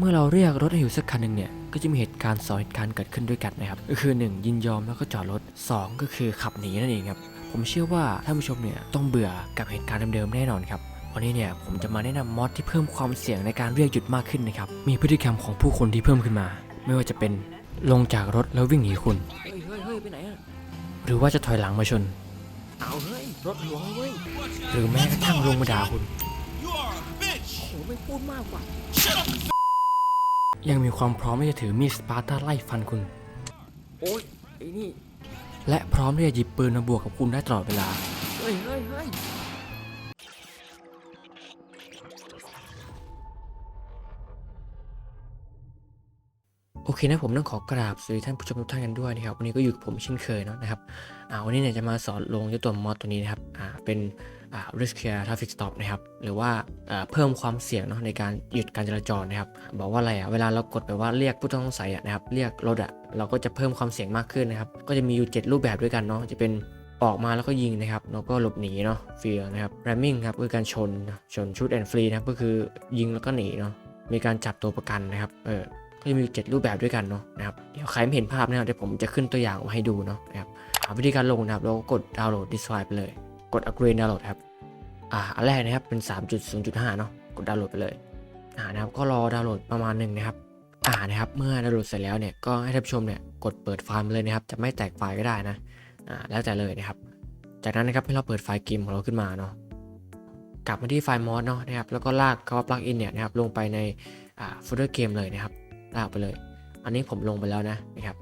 เมื่อเราเรียกรถให้อยู่สักคันหนึ่งเนี่ยก็จะมีเหตุการณ์สองเหตุการณ์เกิดขึ้นด้วยกันนะครับก็คือ 1 ยินยอมแล้วก็จอดรถ 2 ก็คือขับหนีนั่นเองครับผมเชื่อว่าท่านผู้ชมเนี่ยต้องเบื่อกับเหตุการณ์เดิมๆแน่นอนครับวันนี้เนี่ยผมจะมาแนะนำมอดที่เพิ่มความเสี่ยงในการเรียกหยุดมากขึ้นนะครับมีพฤติกรรมของผู้คนที่เพิ่มขึ้นมา ไม่ว่าจะเป็นลงจากรถแล้ววิ่งหนีคุณเฮ้ยเฮ้ยเฮ้ยไปไหนอะหรือว่าจะถอยหลังมาชนเอาเฮ้ยรถหลวงเว้ยหรือแม้กระทั่งลงมาด่าคุณ You are a bitch! โอ้ไม่พูดมากกว่า ยังมีความพร้อมที่จะถือมีดสปาร์ตาไล่ฟันคุณ โอ้ยไอ้นี่ และพร้อมที่จะหยิบปืนมาบวกกับคุณได้ตลอดเวลา เฮ้ยเฮ้ยเฮ้ย โอเคนะผมต้องขอกราบสวัสดีท่านผู้ชมทุกท่านกันด้วยนะครับวันนี้ก็อยู่กับผมเช่นเคยเนาะนะครับอ่าวันนี้เนี่ยจะมาสอนลงเจ้าตัวมอดตัวนี้นะครับอ่าเป็นอ่า risk care traffic stop นะครับหรือว่าอ่าเพิ่มความเสี่ยงเนาะในการหยุดการจราจรนะครับบอกว่าอะไรอะเวลาเรากดไปว่าเรียกผู้ต้องสงสัยอะนะครับเรียกรถอะเราก็จะเพิ่มความเสี่ยงมากขึ้นนะครับก็จะมีอยู่ 7 รูปแบบด้วยกันเนาะจะเป็นออกมาแล้วก็ยิงนะครับแล้วก็หลบหนีเนาะเฟียนะครับ ramming ครับคือการชนชนชุดแอนฟรีนะครับก็คือยิงแล้วก็หนีเนาะมีการจับตัวประกันนะครับเออ จะมี 7 รูปแบบด้วยกันเนาะนะครับเดี๋ยวใครไม่เห็นภาพนะครับเดี๋ยวผมจะขึ้นตัวอย่างมาให้ดูเนาะนะครับอ่าวิธีการลงนะครับเราก็กดดาวน์โหลด d i s c r i b e ไปเลย กด upgrade ดาวน์โหลดครับอ่าอันแรกนะครับเป็น 3.0.5 เนาะกดดาวน์โหลดไปเลยอ่านะครับก็รอดาวน์โหลดประมาณหนึ่งนะครับอ่านะครับเมื่อดาวน์โหลดเสร็จแล้วเนี่ยก็ให้ท่านผู้ชมเนี่ยกดเปิดไฟล์เลยนะครับจะไม่แตกไฟล์ก็ได้นะอ่าแล้วแต่เลยนะครับ จากนั้นนะครับให้เราเปิดไฟล์เกมของเราขึ้นมาเนาะกลับมาที่ไฟล์มอสเนาะนะครับแล้วก็ลากคำว่า plugin เนี่ยนะครับลงไปในอ่าโฟลเดอร์เกมเลยนะครับ ลากไปเลย อันนี้ผมลงไปแล้วนะนะครับ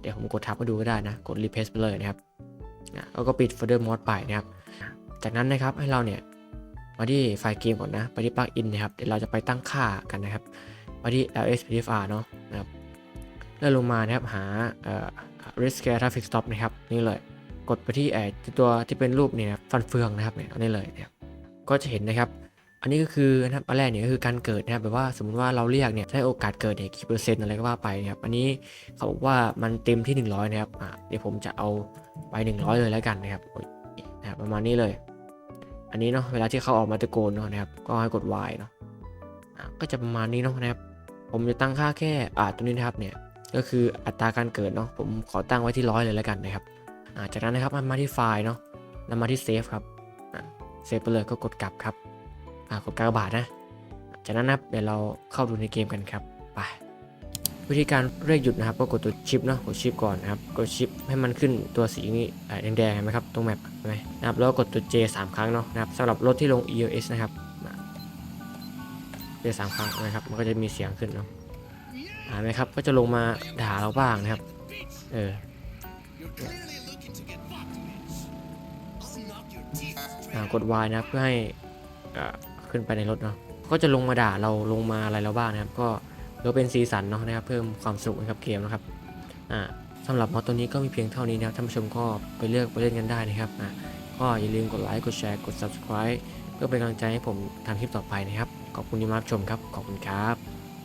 เดี๋ยวผมกดทับมาดูก็ได้นะ กด replace ไปเลยนะครับแล้วก็ปิดโฟลเดอร์มอดไปนะครับ จากนั้นนะครับให้เราเนี่ยมาที่ไฟล์เกมก่อนนะ ไปที่ plugin นะครับ เดี๋ยวเราจะไปตั้งค่ากันนะครับไปที่ lspdfr เนาะนะครับแล้วลงมานะครับหา risk care traffic stop นะครับนี่เลย กดไปที่ไอ้ตัวที่เป็นรูปเนี่ยนะฟันเฟืองนะครับเนี่ยนนี้เลยนะครับก็จะเห็นนะครับ อันนี้ก็คือนะครับอันแรกเนี่ยก็คือการเกิดนะครับแบบว่าสมมติว่าเราเรียกเนี่ยได้โอกาสเกิดเนี่ยกี่เปอร์เซ็นต์อะไรก็ว่าไปนะครับอันนี้เขาบอกว่ามันเต็มที่ 100 นะครับอะเดี๋ยวผมจะเอาไป 100 เลยแล้วกันนะครับนะครับประมาณนี้เลย อันนี้เนาะเวลาที่เขาออกมาตะโกนเนาะนะครับก็ให้กด Y เนาะอะก็จะประมาณนี้เนาะนะครับ ผมจะตั้งค่าแค่อ่าตัวนี้นะครับเนี่ยก็คืออัตราการเกิดเนาะผมขอตั้งไว้ที่ร้อยเลยแล้วกันนะครับอ่าจากนั้นนะครับมันมาที่ไฟล์เนาะแล้วมาที่เซฟครับเซฟไปเลยก็กดกลับครับ อ่ากดกากบาทนะ จากนั้นนะครับเดี๋ยวเราเข้าดูในเกมกันครับ ไป วิธีการเรียกหยุดนะครับ ก็กดตัวชิปเนาะ กดชิปก่อนนะครับ กดชิปให้มันขึ้นตัวสีนี้แดงๆเห็นไหมครับ ตรงแมปเห็นไหมนะครับ แล้วกดตัว J 3 ครั้งเนาะนะครับสำหรับรถที่ลง EOS นะครับอ่า J 3ครั้งนะครับ มันก็จะมีเสียงขึ้นเนาะอ่าเห็นไหมครับ ก็จะลงมาด่าเราบ้างนะครับ เอออ่ากด Y นะเพื่อให้อ่า ขึ้นไปในรถเนาะก็จะลงมาด่าเราลงมาอะไรเราบ้างนะครับ ก็เพื่อเป็นสีสันเนาะนะครับ เพิ่มความสนุกให้กับเกมนะครับอ่าสำหรับมอตัวนี้ก็มีเพียงเท่านี้นะครับท่านผู้ชมก็ไปเลือกไปเล่นกันได้นะครับอ่าก็อย่าลืมกดไลค์กดแชร์กด subscribe เพื่อเป็นกำลังใจให้ผมทำคลิปต่อไปนะครับ ขอบคุณที่มารับชมครับ ขอบคุณครับ